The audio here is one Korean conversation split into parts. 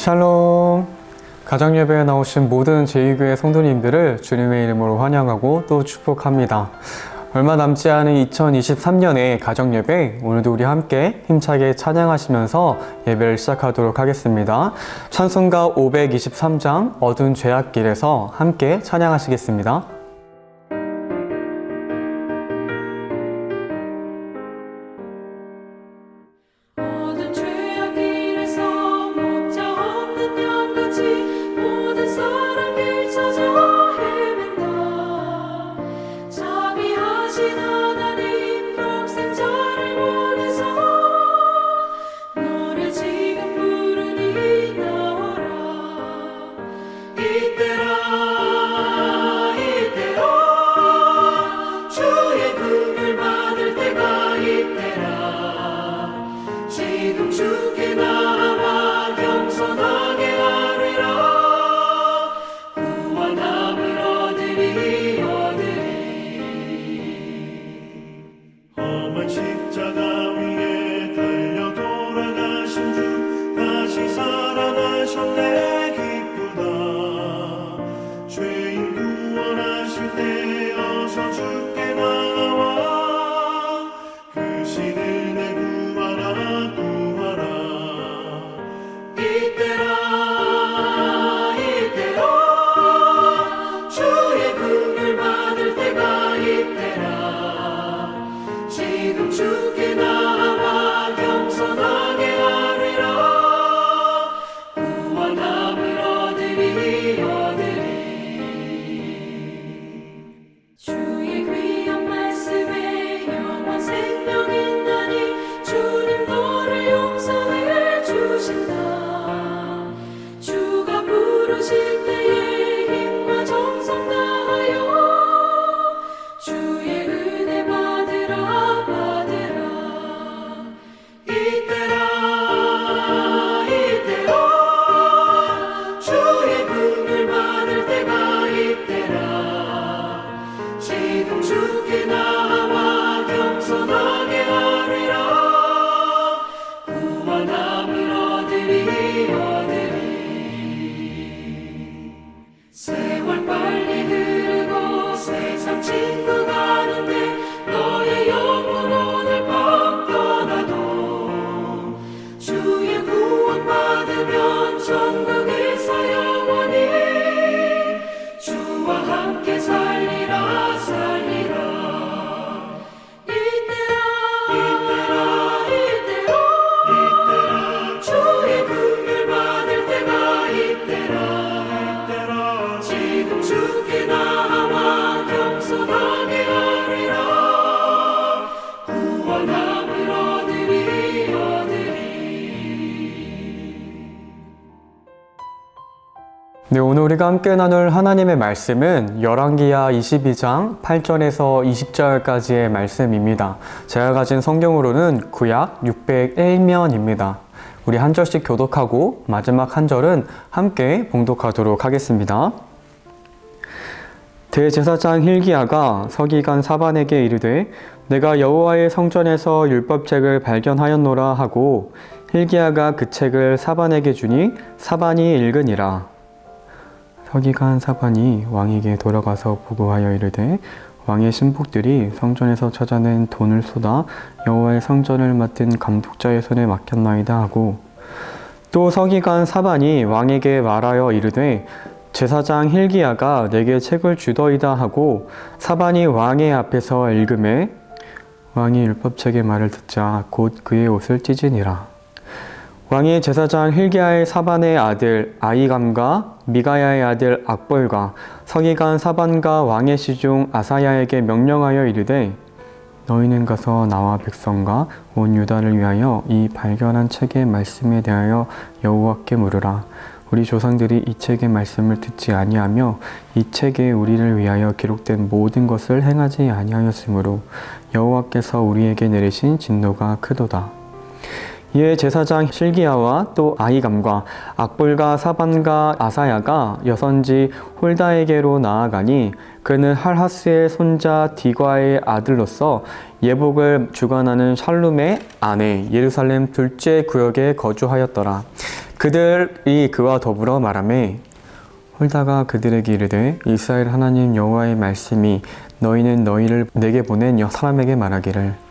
샬롬. 가정 예배에 나오신 모든 제2교회 성도님들을 주님의 이름으로 환영하고 또 축복합니다. 얼마 남지 않은 2023년의 가정 예배 오늘도 우리 함께 힘차게 찬양하시면서 예배를 시작하도록 하겠습니다. 찬송가 523장 어두운 죄악길에서 함께 찬양하시겠습니다. 우리가 함께 나눌 하나님의 말씀은 열왕기하 22장 8절에서 20절까지의 말씀입니다. 제가 가진 성경으로는 구약 601면입니다. 우리 한 절씩 교독하고 마지막 한 절은 함께 봉독하도록 하겠습니다. 대제사장 힐기야가 서기관 사반에게 이르되 내가 여호와의 성전에서 율법책을 발견하였노라 하고 힐기야가 그 책을 사반에게 주니 사반이 읽으니라 서기관 사반이 왕에게 돌아가서 보고하여 이르되 왕의 신복들이 성전에서 찾아낸 돈을 쏟아 여호와의 성전을 맡은 감독자의 손에 맡겼나이다 하고 또 서기관 사반이 왕에게 말하여 이르되 제사장 힐기야가 내게 책을 주더이다 하고 사반이 왕의 앞에서 읽음에 왕이 율법책의 말을 듣자 곧 그의 옷을 찢으니라 왕이 제사장 힐기야의 사반의 아들 아이감과 미가야의 아들 악볼과 서기관 사반과 왕의 시중 아사야에게 명령하여 이르되 너희는 가서 나와 백성과 온 유다를 위하여 이 발견한 책의 말씀에 대하여 여호와께 물으라. 우리 조상들이 이 책의 말씀을 듣지 아니하며 이 책에 우리를 위하여 기록된 모든 것을 행하지 아니하였으므로 여호와께서 우리에게 내리신 진노가 크도다. 이에 제사장 실기야와 또 아히감과 악볼과 사반과 아사야가 여선지 홀다에게로 나아가니 그는 할하스의 손자 디과의 아들로서 예복을 주관하는 샬룸의 아내 예루살렘 둘째 구역에 거주하였더라. 그들이 그와 더불어 말하매 홀다가 그들에게 이르되 이스라엘 하나님 여호와의 말씀이 너희는 너희를 내게 보낸 여 사람에게 말하기를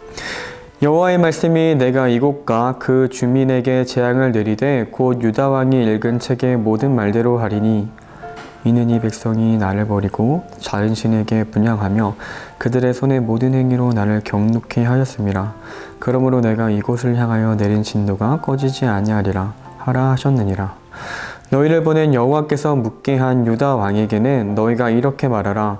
여호와의 말씀이 내가 이곳과 그 주민에게 재앙을 내리되 곧 유다 왕이 읽은 책의 모든 말대로 하리니 이는 이 백성이 나를 버리고 다른 신에게 분양하며 그들의 손의 모든 행위로 나를 경록케 하였음이라 그러므로 내가 이곳을 향하여 내린 진도가 꺼지지 아니하리라 하라 하셨느니라. 너희를 보낸 여호와께서 묻게 한 유다 왕에게는 너희가 이렇게 말하라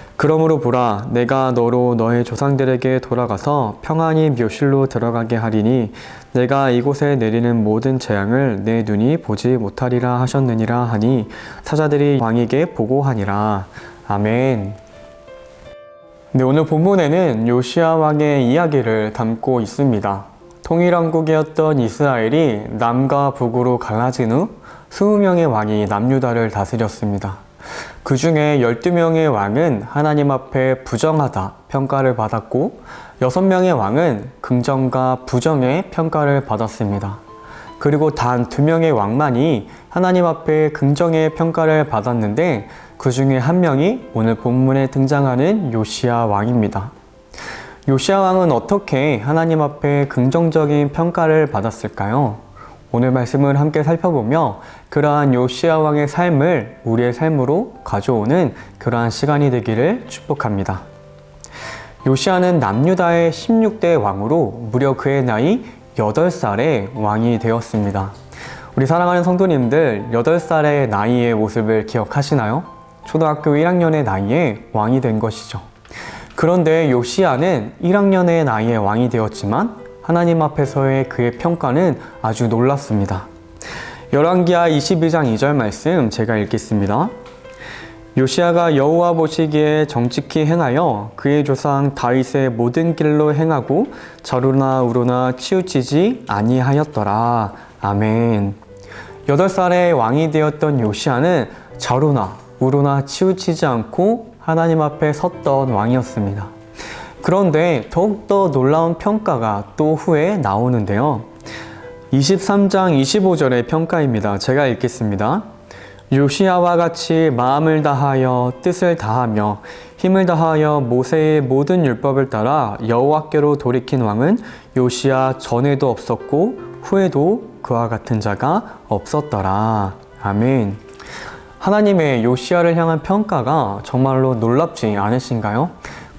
그러므로 보라 내가 너로 너의 조상들에게 돌아가서 평안히 묘실로 들어가게 하리니 내가 이곳에 내리는 모든 재앙을 내 눈이 보지 못하리라 하셨느니라 하니 사자들이 왕에게 보고하니라 아멘 네, 오늘 본문에는 요시아 왕의 이야기를 담고 있습니다. 통일왕국이었던 이스라엘이 남과 북으로 갈라진 후 20명의 왕이 남유다를 다스렸습니다. 그 중에 12명의 왕은 하나님 앞에 부정하다 평가를 받았고 6명의 왕은 긍정과 부정의 평가를 받았습니다. 그리고 단두 명의 왕만이 하나님 앞에 긍정의 평가를 받았는데 그 중에 한 명이 오늘 본문에 등장하는 요시아 왕입니다. 요시아 왕은 어떻게 하나님 앞에 긍정적인 평가를 받았을까요? 오늘 말씀을 함께 살펴보며 그러한 요시아 왕의 삶을 우리의 삶으로 가져오는 그러한 시간이 되기를 축복합니다. 요시아는 남유다의 16대 왕으로 무려 그의 나이 8살에 왕이 되었습니다. 우리 사랑하는 성도님들, 8살의 나이의 모습을 기억하시나요? 초등학교 1학년의 나이에 왕이 된 것이죠. 그런데 요시아는 1학년의 나이에 왕이 되었지만 하나님 앞에서의 그의 평가는 아주 놀랐습니다. 열왕기하 22장 2절 말씀 제가 읽겠습니다. 요시아가 여호와 보시기에 정직히 행하여 그의 조상 다윗의 모든 길로 행하고 저루나 우루나 치우치지 아니하였더라. 아멘. 8살에 왕이 되었던 요시아는 저루나 우루나 치우치지 않고 하나님 앞에 섰던 왕이었습니다. 그런데 더욱더 놀라운 평가가 또 후에 나오는데요. 23장 25절의 평가입니다. 제가 읽겠습니다. 요시아와 같이 마음을 다하여 뜻을 다하며 힘을 다하여 모세의 모든 율법을 따라 여호와께로 돌이킨 왕은 요시아 전에도 없었고 후에도 그와 같은 자가 없었더라. 아멘. 하나님의 요시아를 향한 평가가 정말로 놀랍지 않으신가요?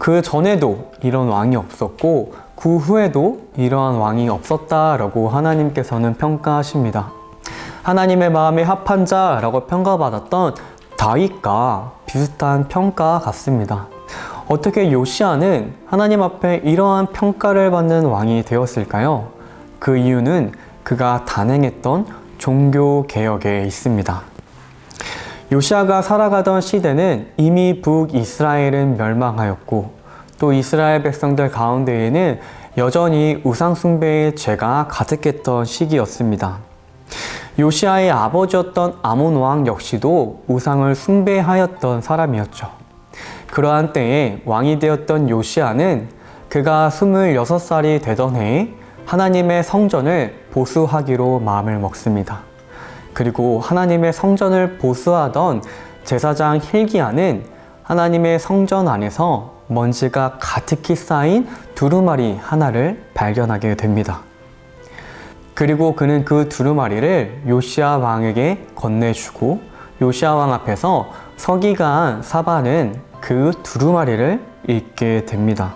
그 전에도 이런 왕이 없었고 그 후에도 이러한 왕이 없었다라고 하나님께서는 평가하십니다. 하나님의 마음에 합한 자라고 평가받았던 다윗과 비슷한 평가 같습니다. 어떻게 요시아는 하나님 앞에 이러한 평가를 받는 왕이 되었을까요? 그 이유는 그가 단행했던 종교 개혁에 있습니다. 요시아가 살아가던 시대는 이미 북이스라엘은 멸망하였고 또 이스라엘 백성들 가운데에는 여전히 우상숭배의 죄가 가득했던 시기였습니다. 요시아의 아버지였던 아몬 왕 역시도 우상을 숭배하였던 사람이었죠. 그러한 때에 왕이 되었던 요시아는 그가 26살이 되던 해에 하나님의 성전을 보수하기로 마음을 먹습니다. 그리고 하나님의 성전을 보수하던 제사장 힐기야는 하나님의 성전 안에서 먼지가 가득히 쌓인 두루마리 하나를 발견하게 됩니다. 그리고 그는 그 두루마리를 요시아 왕에게 건네주고 요시아 왕 앞에서 서기관 사반은 그 두루마리를 읽게 됩니다.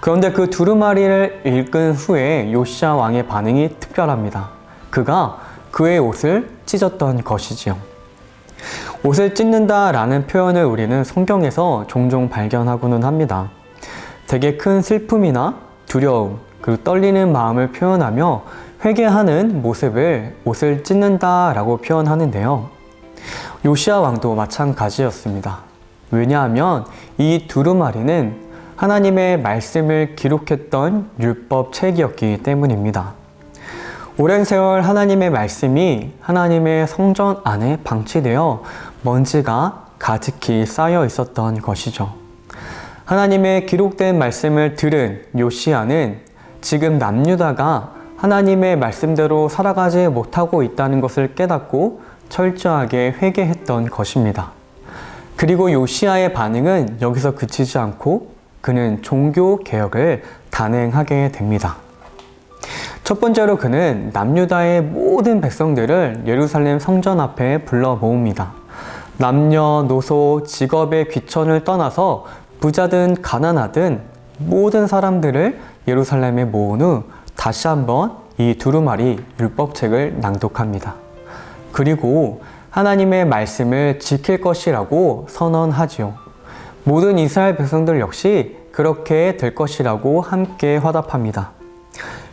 그런데 그 두루마리를 읽은 후에 요시아 왕의 반응이 특별합니다. 그가 그의 옷을 찢었던 것이지요. 옷을 찢는다 라는 표현을 우리는 성경에서 종종 발견하고는 합니다. 되게 큰 슬픔이나 두려움, 그리고 떨리는 마음을 표현하며 회개하는 모습을 옷을 찢는다 라고 표현하는데요. 요시아 왕도 마찬가지였습니다. 왜냐하면 이 두루마리는 하나님의 말씀을 기록했던 율법 책이었기 때문입니다. 오랜 세월 하나님의 말씀이 하나님의 성전 안에 방치되어 먼지가 가득히 쌓여 있었던 것이죠. 하나님의 기록된 말씀을 들은 요시아는 지금 남유다가 하나님의 말씀대로 살아가지 못하고 있다는 것을 깨닫고 철저하게 회개했던 것입니다. 그리고 요시아의 반응은 여기서 그치지 않고 그는 종교 개혁을 단행하게 됩니다. 첫 번째로 그는 남유다의 모든 백성들을 예루살렘 성전 앞에 불러 모읍니다. 남녀 노소 직업의 귀천을 떠나서 부자든 가난하든 모든 사람들을 예루살렘에 모은 후 다시 한번 이 두루마리 율법책을 낭독합니다. 그리고 하나님의 말씀을 지킬 것이라고 선언하지요. 모든 이스라엘 백성들 역시 그렇게 될 것이라고 함께 화답합니다.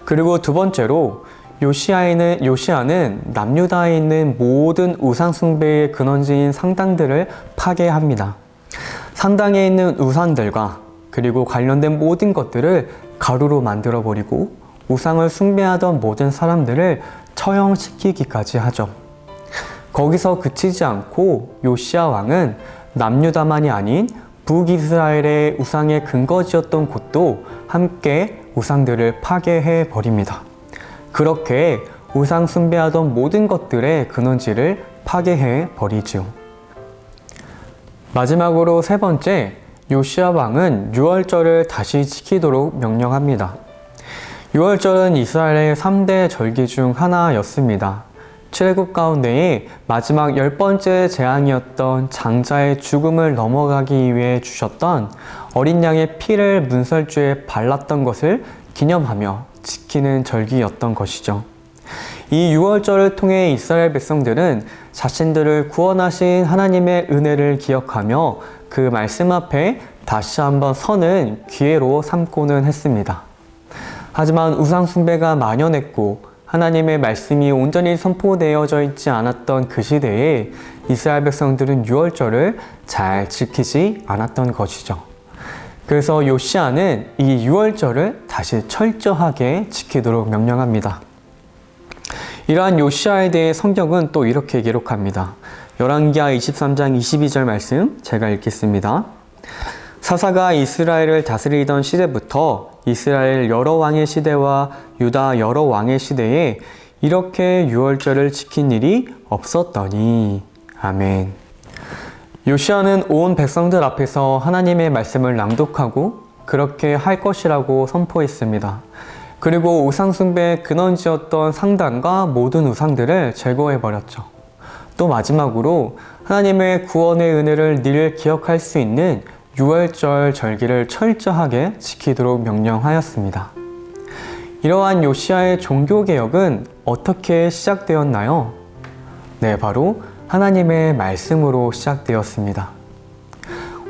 그리고 두 번째로 요시아에는 요시아는 남유다에 있는 모든 우상 숭배의 근원지인 상당들을 파괴합니다. 상당에 있는 우상들과 그리고 관련된 모든 것들을 가루로 만들어 버리고 우상을 숭배하던 모든 사람들을 처형시키기까지 하죠. 거기서 그치지 않고 요시아 왕은 남유다만이 아닌 북이스라엘의 우상의 근거지였던 곳도 함께 우상들을 파괴해 버립니다. 그렇게 우상 숭배하던 모든 것들의 근원지를 파괴해 버리지요. 마지막으로 세 번째, 요시아 왕은 유월절을 다시 지키도록 명령합니다. 유월절은 이스라엘의 3대 절기 중 하나였습니다. 출애굽 가운데에 마지막 열 번째 재앙이었던 장자의 죽음을 넘어가기 위해 주셨던 어린 양의 피를 문설주에 발랐던 것을 기념하며 지키는 절기였던 것이죠. 이 유월절을 통해 이스라엘 백성들은 자신들을 구원하신 하나님의 은혜를 기억하며 그 말씀 앞에 다시 한번 서는 기회로 삼고는 했습니다. 하지만 우상숭배가 만연했고 하나님의 말씀이 온전히 선포되어져 있지 않았던 그 시대에 이스라엘 백성들은 유월절을 잘 지키지 않았던 것이죠. 그래서 요시아는 이 유월절을 다시 철저하게 지키도록 명령합니다. 이러한 요시아에 대해 성경은 또 이렇게 기록합니다. 열왕기하 23장 22절 말씀 제가 읽겠습니다. 사사가 이스라엘을 다스리던 시대부터 이스라엘 여러 왕의 시대와 유다 여러 왕의 시대에 이렇게 유월절을 지킨 일이 없었더니 아멘. 요시아는 온 백성들 앞에서 하나님의 말씀을 낭독하고 그렇게 할 것이라고 선포했습니다. 그리고 우상숭배의 근원지였던 상단과 모든 우상들을 제거해 버렸죠. 또 마지막으로 하나님의 구원의 은혜를 늘 기억할 수 있는 유월절 절기를 철저하게 지키도록 명령하였습니다. 이러한 요시아의 종교개혁은 어떻게 시작되었나요? 네, 바로 하나님의 말씀으로 시작되었습니다.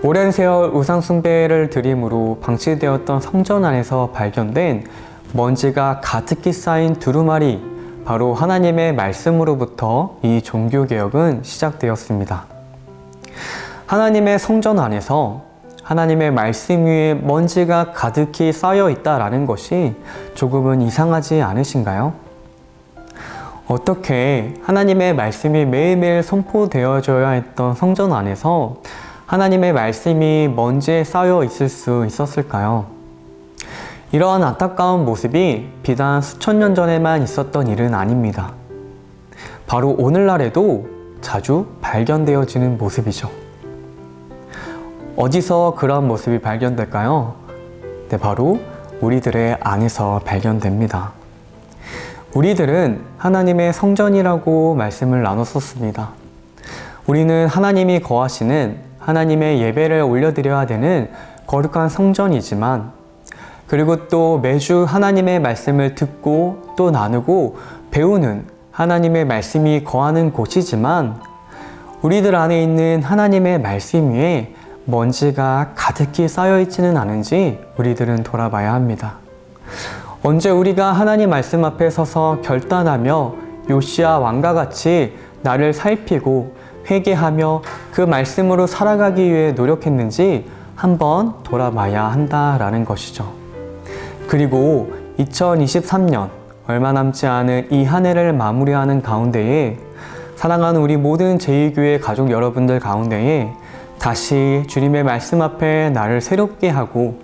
오랜 세월 우상숭배를 드림으로 방치되었던 성전 안에서 발견된 먼지가 가득히 쌓인 두루마리, 바로 하나님의 말씀으로부터 이 종교개혁은 시작되었습니다. 하나님의 성전 안에서 하나님의 말씀 위에 먼지가 가득히 쌓여 있다라는 것이 조금은 이상하지 않으신가요? 어떻게 하나님의 말씀이 매일매일 선포되어져야 했던 성전 안에서 하나님의 말씀이 먼지에 쌓여 있을 수 있었을까요? 이러한 안타까운 모습이 비단 수천 년 전에만 있었던 일은 아닙니다. 바로 오늘날에도 자주 발견되어지는 모습이죠. 어디서 그런 모습이 발견될까요? 네, 바로 우리들의 안에서 발견됩니다. 우리들은 하나님의 성전이라고 말씀을 나눴었습니다. 우리는 하나님이 거하시는 하나님의 예배를 올려드려야 되는 거룩한 성전이지만 그리고 또 매주 하나님의 말씀을 듣고 또 나누고 배우는 하나님의 말씀이 거하는 곳이지만 우리들 안에 있는 하나님의 말씀 위에 먼지가 가득히 쌓여 있지는 않은지 우리들은 돌아봐야 합니다. 언제 우리가 하나님 말씀 앞에 서서 결단하며 요시아 왕과 같이 나를 살피고 회개하며 그 말씀으로 살아가기 위해 노력했는지 한번 돌아봐야 한다라는 것이죠. 그리고 2023년 얼마 남지 않은 이 한 해를 마무리하는 가운데에 사랑하는 우리 모든 제2교회 가족 여러분들 가운데에 다시 주님의 말씀 앞에 나를 새롭게 하고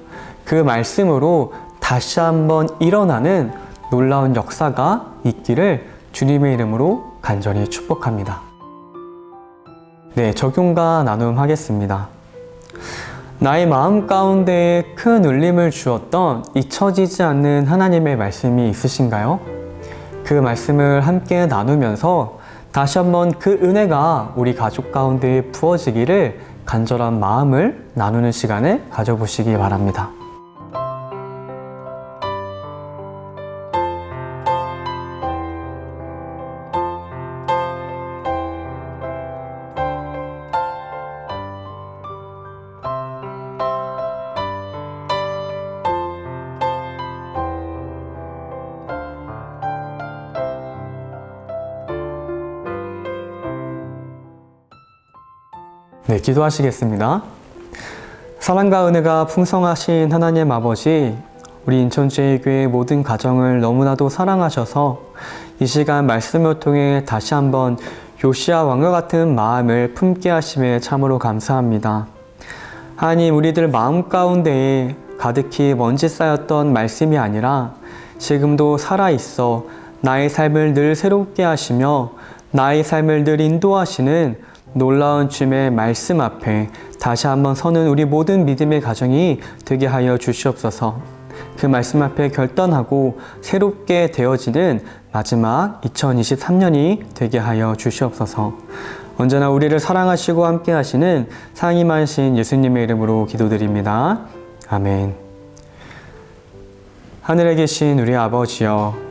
그 말씀으로 다시 한번 일어나는 놀라운 역사가 있기를 주님의 이름으로 간절히 축복합니다. 네, 적용과 나눔 하겠습니다. 나의 마음 가운데에 큰 울림을 주었던 잊혀지지 않는 하나님의 말씀이 있으신가요? 그 말씀을 함께 나누면서 다시 한번 그 은혜가 우리 가족 가운데 부어지기를 간절한 마음을 나누는 시간을 가져보시기 바랍니다. 네, 기도하시겠습니다. 사랑과 은혜가 풍성하신 하나님 아버지, 우리 인천제일교회 모든 가정을 너무나도 사랑하셔서 이 시간 말씀을 통해 다시 한번 요시아 왕과 같은 마음을 품게 하심에 참으로 감사합니다. 하나님, 우리들 마음 가운데에 가득히 먼지 쌓였던 말씀이 아니라 지금도 살아있어 나의 삶을 늘 새롭게 하시며 나의 삶을 늘 인도하시는 놀라운 주님의 말씀 앞에 다시 한번 서는 우리 모든 믿음의 가정이 되게 하여 주시옵소서. 그 말씀 앞에 결단하고 새롭게 되어지는 마지막 2023년이 되게 하여 주시옵소서. 언제나 우리를 사랑하시고 함께 하시는 많으신 예수님의 이름으로 기도드립니다. 아멘. 하늘에 계신 우리 아버지여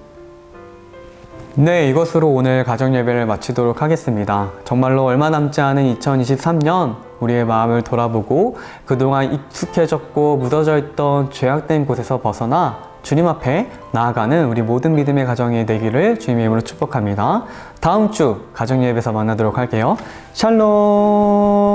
네, 이것으로 오늘 가정 예배를 마치도록 하겠습니다. 정말로 얼마 남지 않은 2023년 우리의 마음을 돌아보고 그동안 익숙해졌고 묻어져 있던 죄악된 곳에서 벗어나 주님 앞에 나아가는 우리 모든 믿음의 가정이 되기를 주님의 이름으로 축복합니다. 다음 주 가정 예배에서 만나도록 할게요. 샬롬!